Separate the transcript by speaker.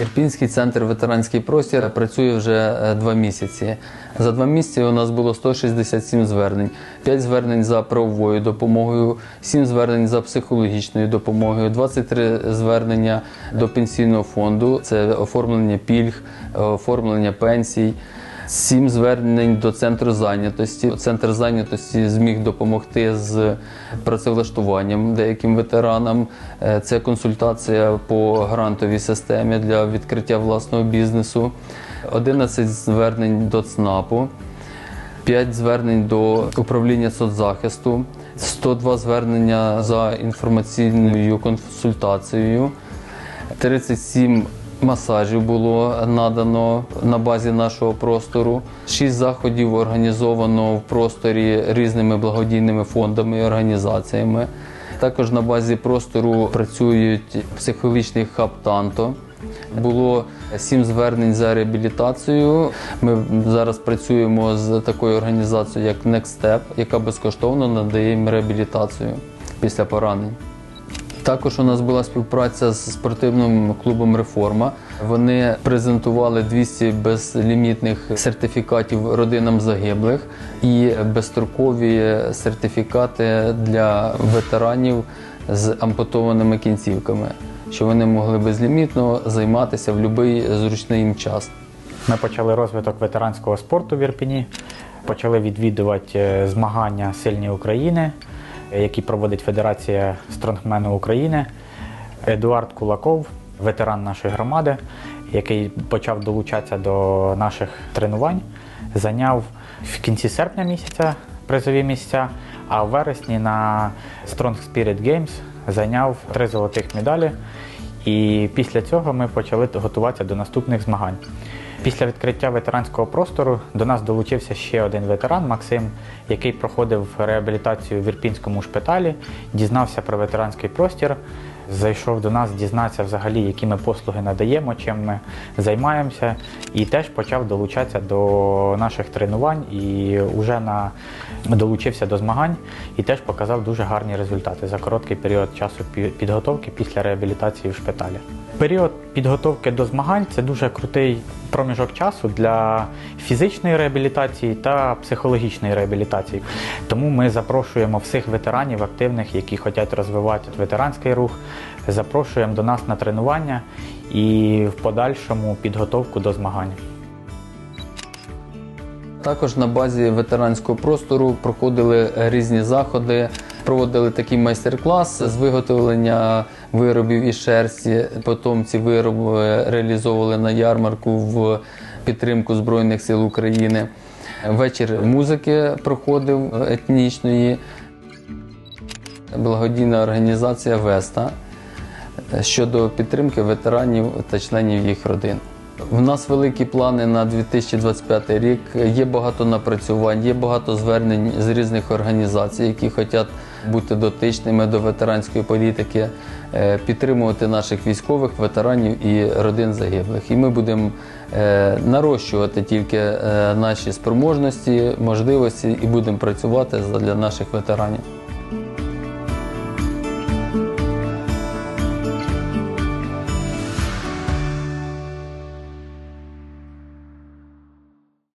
Speaker 1: Ірпінський центр ветеранський простір працює вже е, два місяці. За два місяці у нас було 167 звернень, 5 звернень за правовою допомогою, 7 звернень за психологічною допомогою, 23 звернення до пенсійного фонду. Це оформлення пільг, е, оформлення пенсій. Сім звернень до центру зайнятості. Центр зайнятості зміг допомогти з працевлаштуванням деяким ветеранам. Е, Це консультація по грантовій системі для відкриття власного бізнесу. 11 звернень до ЦНАПу. 5 звернень до управління соцзахисту, 102 звернення за інформаційною консультацією, 37 масажів було надано на базі нашого простору. 6 заходів організовано в просторі різними благодійними фондами і організаціями. Також на базі простору працюють психологічний хаб Танто. Було сім звернень за реабілітацією. Ми зараз працюємо з такою організацією, як Next Step, яка безкоштовно надає їм реабілітацію після поранень. Також у нас була співпраця з спортивним клубом Реформа. Вони презентували 200 безлімітних сертифікатів родинам загиблих і безстрокові сертифікати для ветеранів з ампутованими кінцівками, що вони могли безлімітно займатися в будь-який зручний їм час.
Speaker 2: Ми почали розвиток ветеранського спорту в Ірпіні, почали відвідувати е, змагання Сильні України, які проводить Федерація стронгмену України. Едуард Кулаков, ветеран нашої громади, який почав долучатися до наших тренувань, зайняв в кінці серпня місяця призові місця, а в вересні на Strong Spirit Games зайняв три золотих медалі. І після цього ми почали готуватися до наступних змагань. Після відкриття ветеранського простору до нас долучився ще один ветеран Максим, який проходив реабілітацію в Ірпінському шпиталі, дізнався про ветеранський простір, зайшов до нас, дізнатися взагалі, які ми послуги надаємо, чим ми займаємося, і теж почав долучатися до наших тренувань і вже на долучився до змагань і теж показав дуже гарні результати за короткий період часу підготовки після реабілітації в шпиталі. Період підготовки до змагань це дуже крутий проміжок часу для фізичної реабілітації та психологічної реабілітації. Тому ми запрошуємо всіх ветеранів активних, які хочуть розвивати ветеранський рух, запрошуємо до нас на тренування і в подальшому підготовку до змагань.
Speaker 1: Також на базі ветеранського простору проходили різні заходи, проводили такий майстер-клас з виготовлення виробів із шерсті. Потім ці вироби реалізовували на ярмарку в підтримку Збройних сил України. Вечір музики проходив етнічної. Благодійна організація Веста щодо підтримки ветеранів та членів їх родин. В нас великі плани на 2025 рік. Є багато напрацювань, є багато звернень з різних організацій, які хочуть бути дотичними до ветеранської політики, е, підтримувати наших військових, ветеранів і родин загиблих. І ми будемо е, нарощувати тільки е, наші спроможності, можливості і будемо працювати для наших ветеранів.